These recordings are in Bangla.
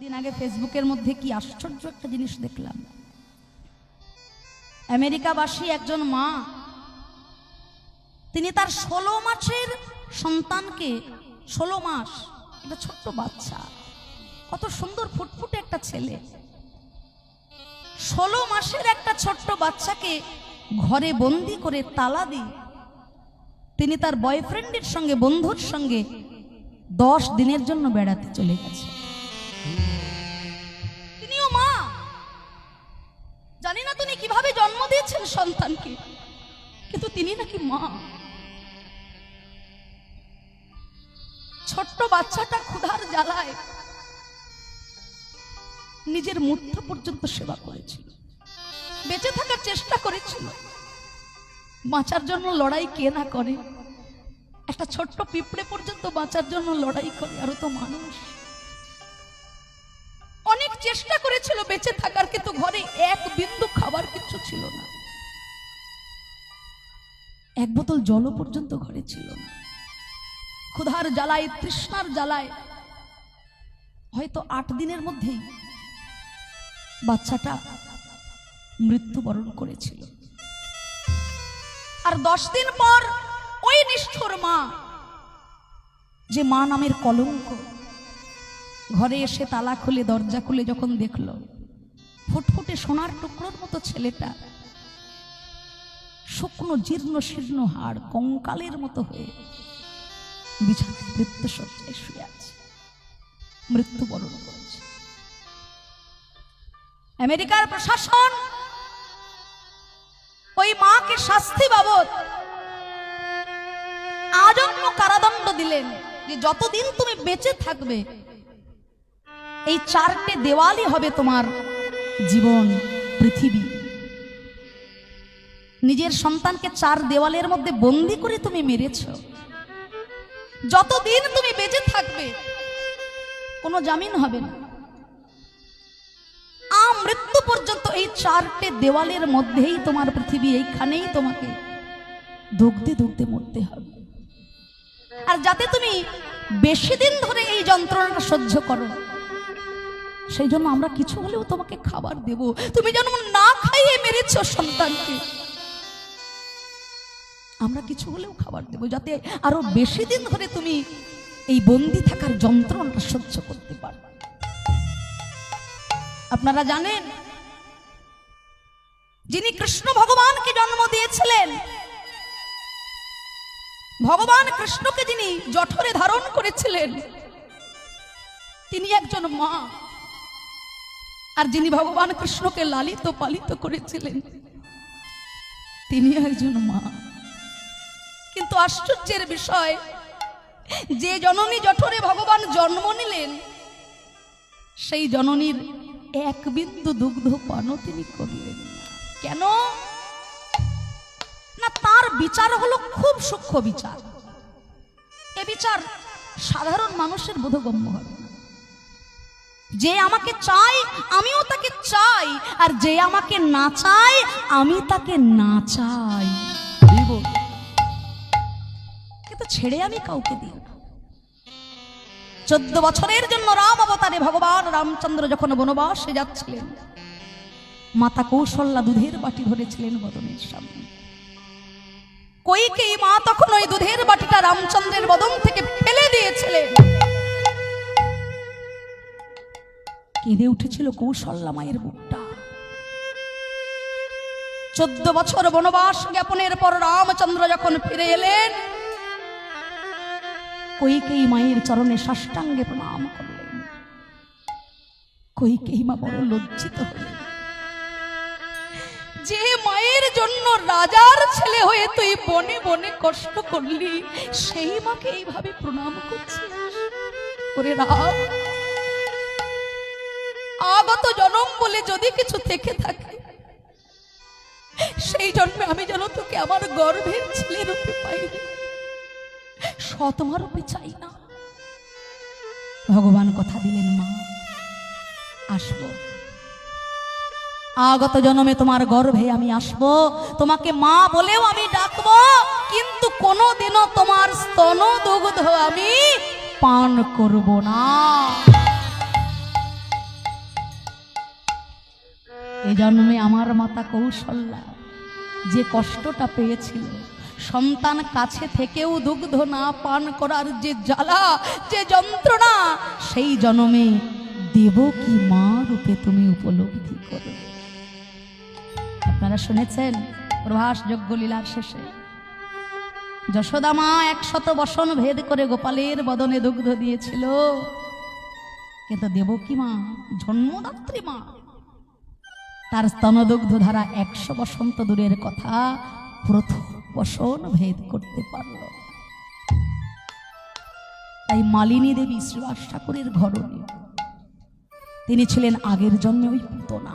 দিন আগে ফেসবুকের মধ্যে কি আশ্চর্য একটা জিনিস দেখলাম। আমেরিকাবাসী একজন মা, তিনি তার ষোলো মাসের সন্তানকে, ষোলো মাস, একটা ছোট্ট বাচ্চা, কত সুন্দর ফুটফুটে একটা ছেলে, ষোলো মাসের একটা ছোট্ট বাচ্চাকে ঘরে বন্দি করে তালা দিয়ে তিনি তার বয়ফ্রেন্ডের সঙ্গে, বন্ধুর সঙ্গে দশ দিনের জন্য বেড়াতে চলে গেছে। তিনি কীভাবে জন্ম দিয়েছেন সন্তানকে? কিন্তু তিনি নাকি মা। ছোট্ট বাচ্চাটা ক্ষুধার জ্বালায় নিজের মূর্ত পর্যন্ত সেবা করেছিল। বেঁচে থাকার চেষ্টা করেছিল। বাঁচার জন্য লড়াই কে না করে? একটা ছোট্ট পিঁপড়ে পর্যন্ত বাঁচার জন্য লড়াই করে, আরও তো মানুষ। চেষ্টা করেছিল বেঁচে থাকার, কিন্তু ঘরে এক বিন্দু খাবার কিছু ছিল না। এক বোতল জলও পর্যন্ত ঘরে ছিল না। ক্ষুধার জ্বালায়, তৃষ্ণার জ্বালায়, হয়তো আট দিনের মধ্যেই বাচ্চাটা মৃত্যুবরণ করেছিল। আর দশ দিন পর ওই নিষ্ঠুর মা, যে মা নামের কলঙ্ক ঘরে এসে তালা খুলে, দরজা খুলে যখন দেখল, ফুটফুটে সোনার টুকরোর মতো ছেলেটা শুকনো, জীর্ণ, শীর্ণ হাড় কঙ্কালের মতো হয়ে বিছানায় মৃত্যু সজ্জায় শুয়ে আছে। মৃত্যুবরণ করেছে। আমেরিকার প্রশাসন ওই মাকে শাস্তি বাবদ আজন্ম কারাদণ্ড দিলেন যে যতদিন তুমি বেঁচে থাকবে এই চারটে দেওয়ালই হবে তোমার জীবন, পৃথিবী। নিজের সন্তানকে চার দেওয়ালের মধ্যে বন্দি করে তুমি মেরেছ। যতদিন তুমি বেঁচে থাকবে, কোনো জামিন হবে না। মৃত্যু পর্যন্ত এই চারটে দেওয়ালের মধ্যেই তোমার পৃথিবী, এইখানেই তোমাকে দুগ্ধে দুগ্ধে মরতে হবে। আর যাতে তুমি বেশি দিন ধরে এই যন্ত্রণাটা সহ্য করো সেই জন্য আমরা কিছু হলেও তোমাকে খাবার দেব। তুমি যেন না খাইয়ে মেরেছ সন্তানকে। আমরা কিছু হলেও খাবার দেব যাতে আরও বেশি দিন ধরে তুমি এই বন্দি থাকার যন্ত্রণা সহ্য করতে পারো আপনারা জানেন, যিনি কৃষ্ণ ভগবানকে জন্ম দিয়েছিলেন, ভগবান কৃষ্ণকে যিনি জঠরে ধারণ করেছিলেন, তিনি একজন মা। আর যিনি ভগবান কৃষ্ণকে লালিত পালিত করেছিলেন, তিনি একজন মা। কিন্তু আশ্চর্যের বিষয়, যে জননী জঠরে ভগবান জন্ম নিলেন, সেই জননীর এক বিন্দু দুগ্ধ পানও তিনি করলেন কেন? না, তার বিচার হলো খুব সূক্ষ্ম বিচার। এ বিচার সাধারণ মানুষের বোধগম্য হবে। যে আমাকে চাই আমিও তাকে চাই। আর যে আমাকে না চাই আমি তাকে না চাই। কিন্তু ছেড়ে আমি কাউকে দিই না। চোদ্দ বছরের জন্য রাম অবতারে ভগবান রামচন্দ্র যখন বনবাসে যাচ্ছিলেন মাতা কৌশল্যা দুধের বাটি ধরেছিলেন বদনের সামনে। কইকেই মা তখন ওই দুধের বাটিটা রামচন্দ্রের বদন থেকে ফেলে দিয়েছিলেন? কেঁদে উঠেছিল কৌশল্যা মায়ের বুকটা চোদ্দ বছর বনবাস জ্ঞাপনের পর রামচন্দ্র যখন ফিরে এলেন কইকেই মায়ের চরণে সাষ্টাঙ্গে প্রণাম করলেন। কইকেই মা বড় লজ্জিত হলেন। যে মায়ের জন্য রাজার ছেলে হয়ে তুই বনে বনে কষ্ট করলি, সেই মাকে এইভাবে প্রণাম করছিস? ওরে রাম আগত জনম বলে যদি কিছু থেকে থাকে, সেই জন্মে আমি যেন তোকে আমার গর্ভের ছেলে রূপে পাই শতমা রূপে চাই না। ভগবান কথা দিলেন, মা, আসব। আগত জন্মে তোমার গর্ভে আমি আসব। তোমাকে মা বলেও আমি ডাকবো, কিন্তু কোনোদিনও তোমার স্তন দুগ্ধ আমি পান করব না। এ জন্মে আমার মাতা কৌশল্যা। যে কষ্টটা পেয়েছিল, সন্তান কাছে থেকেও দুগ্ধ না পান করার যে জ্বালা, যে যন্ত্রণা, সেই জন্মে দেব কি মা রূপে তুমি উপলব্ধি করো আপনারা শুনেছেন প্রভাস যজ্ঞ লীলার শেষে, যশোদা মা একশত বসন ভেদ করে গোপালের বদনে দুগ্ধ দিয়েছিল। কিন্তু দেবকী মা? জন্মদাত্রী মা? তার স্তনদগ্ধ ধারা একশো বসন্ত দূরের কথা প্রথম বসন ভেদ করতে পারল। তাই মালিনী দেবী শ্রীবাস ঠাকুরের ঘরণী তিনি ছিলেন আগের জন্মে ওই পুতনা।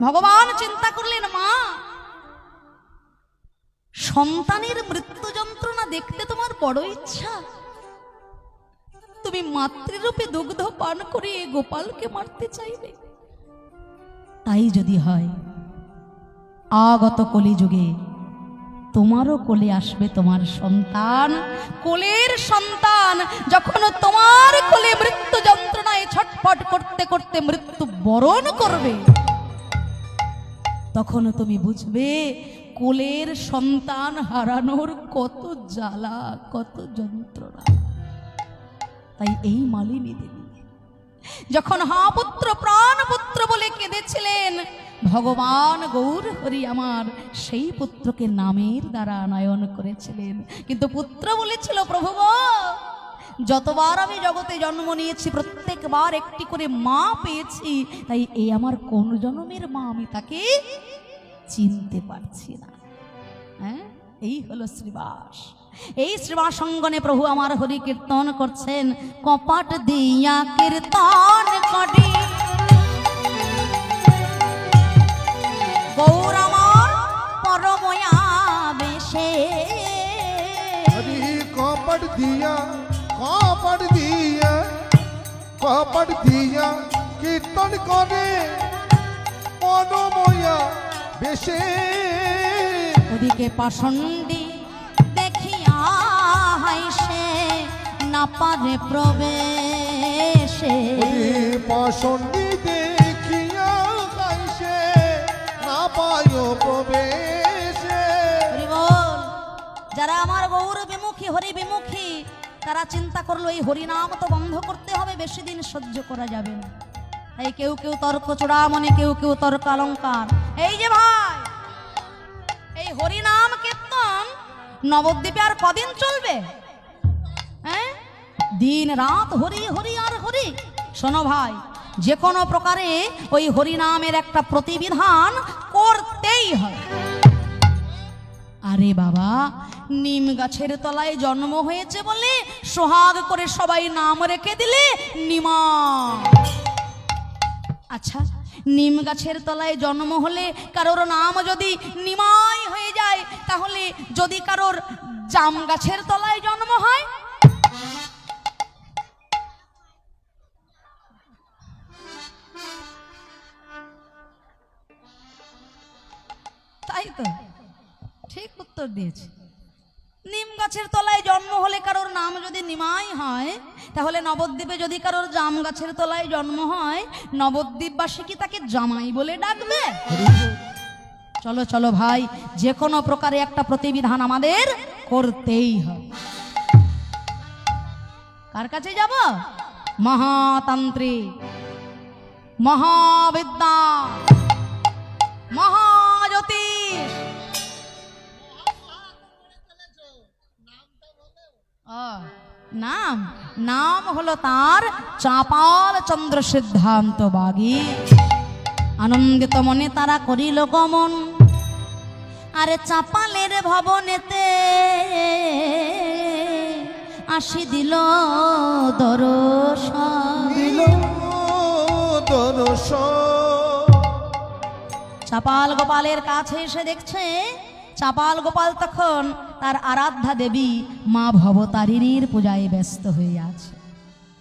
ভগবান চিন্তা করলেন, মা, সন্তানের মৃত্যু যন্ত্রণা দেখতে তোমার বড় ইচ্ছা। তুমি মাতৃরূপে দুগ্ধ পান করে গোপালকে মারতে চাইবে। তাই যদি হয়, আগত কলিযুগে তোমারও কোলে আসবে তোমার সন্তান। কোলের সন্তান, যখন তোমার কোলে মৃত্যু যন্ত্রণায় ছটফট করতে করতে মৃত্যু বরণ করবে, তখন তুমি বুঝবে কোলের সন্তান হারানোর কত জ্বালা, কত যন্ত্রণা। তাই এই মালিনী দেবী যখন হা পুত্র প্রাণ পুত্র বলে কেঁদেছিলেন, ভগবান গৌর হরি আমার সেই পুত্রকে নামের দ্বারা আনয়ন করেছিলেন। কিন্তু পুত্র বলেছিল, প্রভু যতবার আমি জগতে জন্ম নিয়েছি, প্রত্যেকবার একটি করে মা পেয়েছি, তাই এই আমার কোন জন্মের মা আমি তাকে চিনতে পারছি না। হ্যাঁ? এই হলো শ্রীবাস। এই শ্রীবাস অঙ্গনে প্রভু আমার হরি কীর্তন করছেন। কপাট দিয়া কীর্তন করি। গৌর আমার পরময়া বেশে হরি কপট দিয়া কপট দিয়া কপট দিয়া কীর্তন করে। মনোময়া বেশে ওদিকে পাষণ্ডী না পারে প্রবেশে। পাশন্ডি দেখিয়া না পায় প্রবেশে। যারা আমার গৌর বিমুখী হরি বিমুখী তারা চিন্তা করল এই হরিনাম তো বন্ধ করতে হবে বেশি দিন সহ্য করা যাবে না। তাই কেউ কেউ তর্ক চূড়ামণি কেউ কেউ তর্ক অলঙ্কার। এই যে ভাই এই হরিনাম কীর্তন নবদ্বীপে আর কদিন চলবে? দিন রাত হরি হরি আর হরি। শোনো ভাই, যে কোনো প্রকারে ওই হরিনামের একটা প্রতিবিধান করতেই হয়। আরে বাবা, নিম গাছের তলায় জন্ম হয়েছে বলে সোহাগ করে সবাই নাম রেখে দিলে নিমা। আচ্ছা নিম গাছের তলায় জন্ম হলে কারোর নাম যদি নিমাই হয়ে যায়, তাহলে যদি কারোর জাম গাছের তলায় জন্ম হয় তাই তো? ঠিক উত্তর দিয়েছে। নিম গাছের তলায় জন্ম হলে কারোর নাম যদি নিমাই হয়, তাহলে নবদ্বীপে যদি কারোর জাম গাছের তলায় জন্ম হয়, নবদ্বীপবাসী কি তাকে জামাই বলে ডাকবে? চলো চলো ভাই, যে কোনো প্রকারে একটা প্রতিবিধান আমাদের করতেই হবে। কার কাছে যাব? মহাতান্ত্রিক মহাবিদ্যা মহাজ্যোতিষ নাম নাম হলো তার চাপাল চন্দ্র সিদ্ধান্ত বাগী। আনন্দিত মনে তারা করিল গমন। আরে চাপালের ভবনেতে আসি দিল দরশন দিল দর্শন চাপাল গোপালের কাছে এসে দেখছে, চাপাল গোপাল তখন তার আরাধ্যা দেবী মা ভবতারিণীর পূজায় ব্যস্ত হয়ে আছে।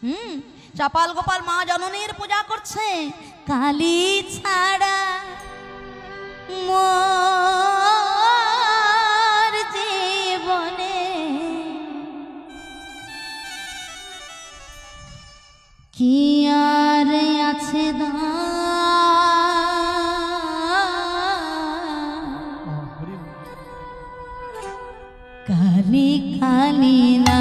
হুম, চাপাল গোপাল মা জননীর পূজা করছে। কালী ছাড়া মোর জীবনে কি আর আছে দা খালি খালি না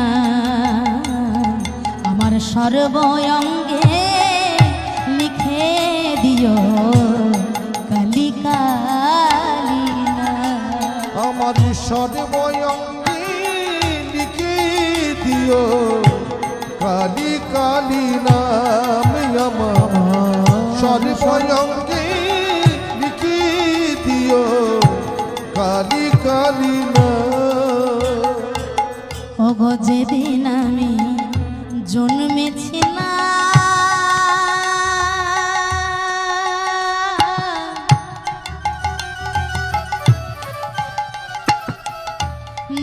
আমার সর্বয়ঙ্গে লিখে দিও কালি কালি না আমার সর্বয়ঙ্গে লিখে দিও কালি কালি নাম আমার সর্বয়ঙ্গে লিখে দিও কালি কালি যেদিন আমি জন্মেছিলাম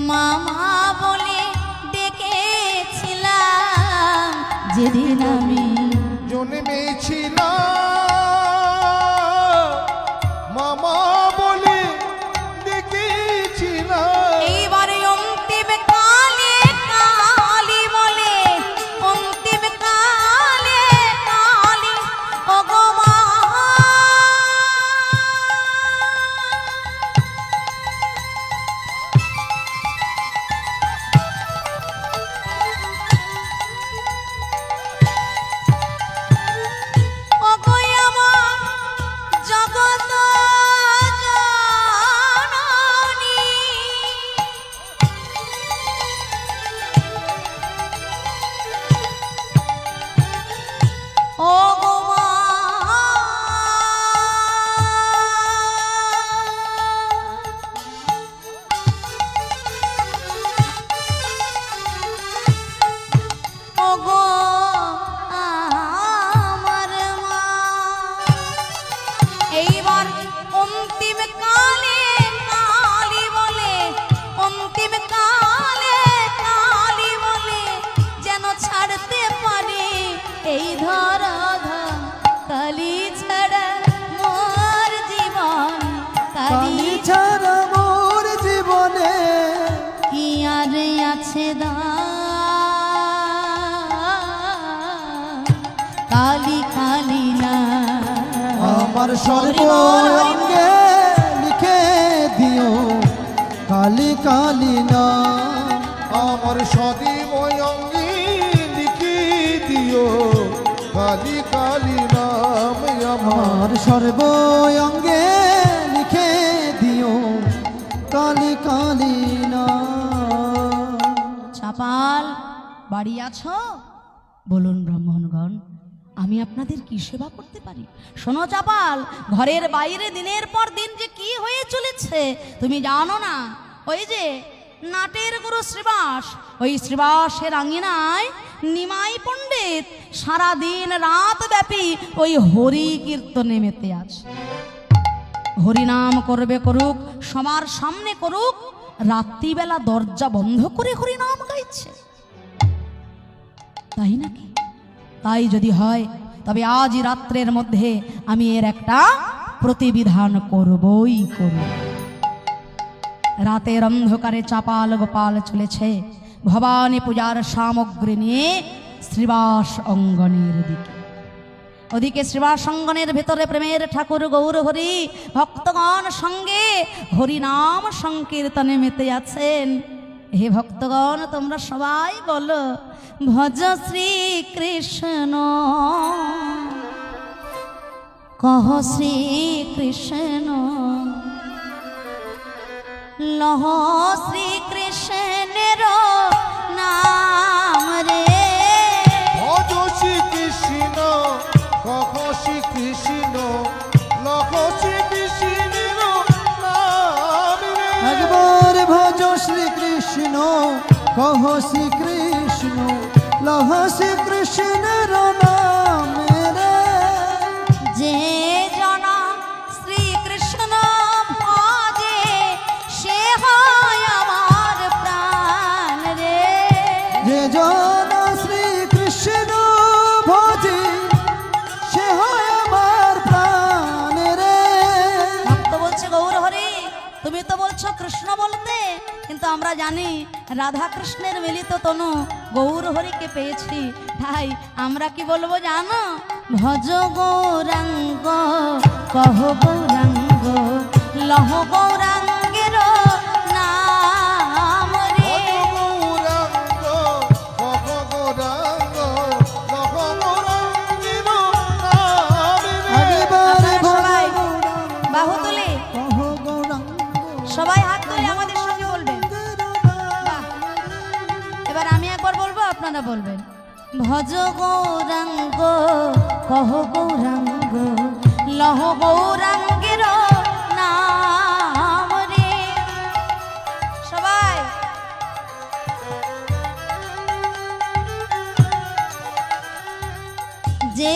মামা বলে ডেকেছিলাম যেদিন আমি জন্মেছিলাম। সর্বঙ্গে লিখে দিও। কালি কালি না আমার সদিময়ঙ্গি লিখে দিও। কালি কালি নাম আমার। সর্বঙ্গে লিখে দিও। কালি কালি না। চাপাল বাড়ি আছো? বলুন ব্রাহ্মণগণ আমি আপনাদের কি সেবা করতে পারি। শোনো চাপাল, ঘরের বাইরে দিনের পর দিন যে কি হয়ে চলেছে, তুমি জানো না? ওই যে নাটের গুরু শ্রীবাস, ওই শ্রীবাসের আঙিনায় নিমাই পণ্ডিত সারা দিন রাত ব্যাপী ওই হরি কীর্তনে মেতে আছে। হরিনাম করবে করুক, সবার সামনে করুক, রাত্রিবেলা দরজা বন্ধ করে হরিনাম গাইছে। তাই নাকি? তাই যদি হয় তবে আজ রাত্রের মধ্যে আমি এর একটা প্রতিবিধান করবই করব। রাতের অন্ধকারে চাপাল গোপাল চলেছে ভবানী পূজার সামগ্রী নিয়ে শ্রীবাস অঙ্গনের দিকে। ওদিকে শ্রীবাসঙ্গনের ভেতরে প্রেমের ঠাকুর গৌর হরি, ভক্তগণ সঙ্গে হরিনাম সংকীর্তনে মেতে আছেন। হে ভক্তগণ তোমরা সবাই বলো ভজ শ্রী কৃষ্ণ কহ শ্রী কৃষ্ণ লহ শ্রী কৃষ্ণের কহ শ্রীকৃষ্ণ লহ শ্রীকৃষ্ণের নাম রে। যে জনা শ্রীকৃষ্ণ ভজে সে হয় আমার প্রাণ রে। যে জন শ্রীকৃষ্ণ ভজে সে হয় আমার প্রাণ রে। ভক্ত বলছে গৌর হরি তুমি তো বলছো কৃষ্ণ বলতে কিন্তু আমরা জানি রাধা কৃষ্ণের মিলিত তন গৌর হরিকে পেয়েছি। তাই আমরা কি বলব জানো? ভজ গৌরাঙ্গ কহ গৌরাঙ্গ লহ গৌরাঙ্গ, যে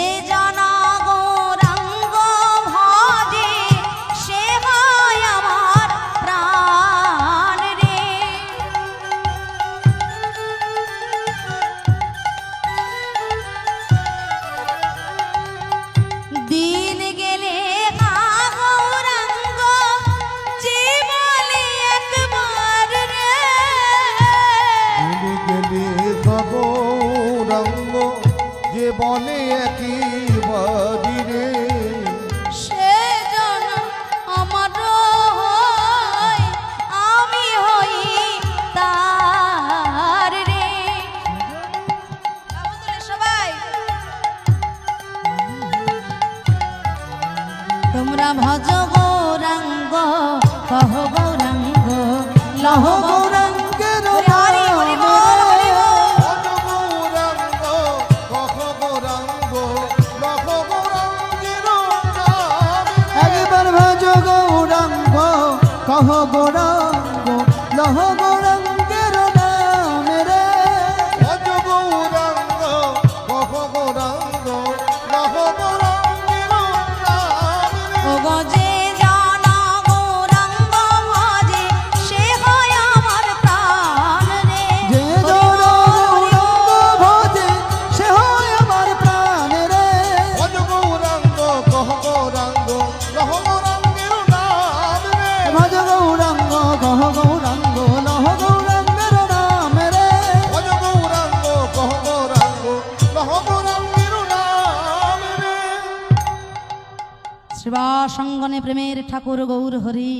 প্রেমের ঠাকুর গৌর হরি।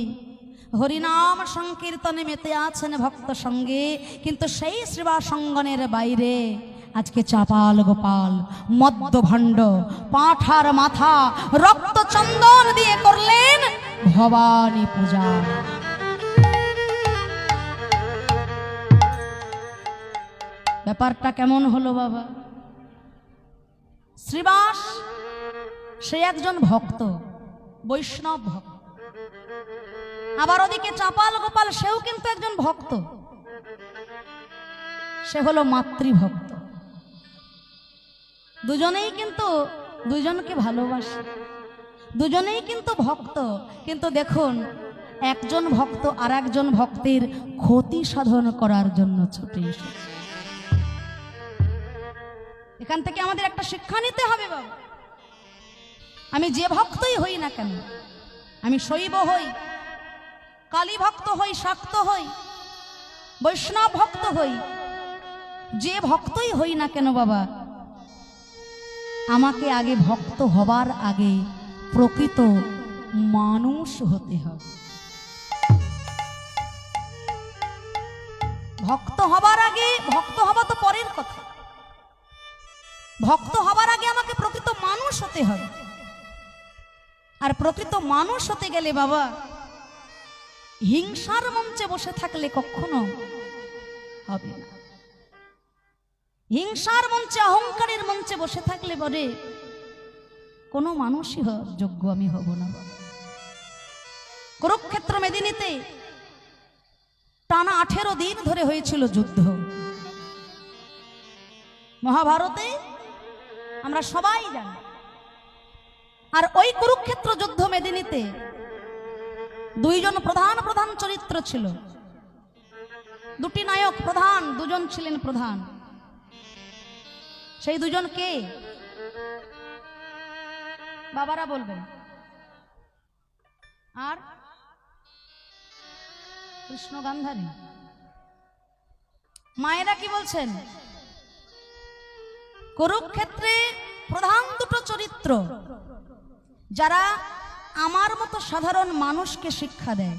হরিনাম সংকীর্তনে মেতে আছেন ভক্ত সঙ্গে, কিন্তু সেই শ্রীবাসঙ্গনের বাইরে আজকে চাপাল গোপাল, মদ্যভণ্ড, পাঁঠার মাথা, রক্ত চন্দন দিয়ে করলেন ভবানী পূজা। ব্যাপারটা কেমন হলো বাবা? শ্রীবাস, সে একজন ভক্ত। বৈষ্ণব ভক্ত। আবার ওদিকে চাপাল গোপাল, সেও কিন্তু একজন ভক্ত। সে হলো মাতৃভক্ত। দুজনেই কিন্তু দুজনকে ভালোবাসে। দুজনেই কিন্তু ভক্ত। কিন্তু দেখুন, একজন ভক্ত আর একজন ভক্তের ক্ষতি সাধন করার জন্য ছুটে এসেছে। এখান থেকে আমাদের একটা শিক্ষা নিতে হবে বাবা। আমি যে ভক্তই হই না কেন? আমি শৈব হই, কালী ভক্ত হই, শাক্ত হই, বৈষ্ণব ভক্ত হই। যে ভক্তই হই না কেন বাবা? আমাকে আগে ভক্ত হবার আগে প্রকৃত মানুষ হতে হবে। ভক্ত হবার আগে, ভক্ত হওয়া তো পরের কথা। ভক্ত হবার আগে আমাকে প্রকৃত মানুষ হতে হবে। আর প্রকৃত মানুষ হতে গেলে বাবা, হিংসার মঞ্চে বসে থাকলে কখনো হবে না। হিংসার মঞ্চে, অহংকারের মঞ্চে বসে থাকলে বলে কোনো মানুষই যোগ্য আমি হব না। কুরুক্ষেত্র মেদিনীতে টানা আঠেরো দিন ধরে হয়েছিল যুদ্ধ। মহাভারতে আমরা সবাই জানি আর ওই কুরুক্ষেত্র যুদ্ধ মেদিনীতে দুইজন প্রধান প্রধান চরিত্র ছিল। দুটি নায়ক প্রধান, দুজন ছিলেন প্রধান। সেই দুজন কে? বাবারা বলবেন। আর? কৃষ্ণ গান্ধারী। মায়েরা কি বলছেন? কুরুক্ষেত্রে প্রধান দুটো চরিত্র। যারা আমার মতো সাধারণ মানুষকে শিক্ষা দেয়।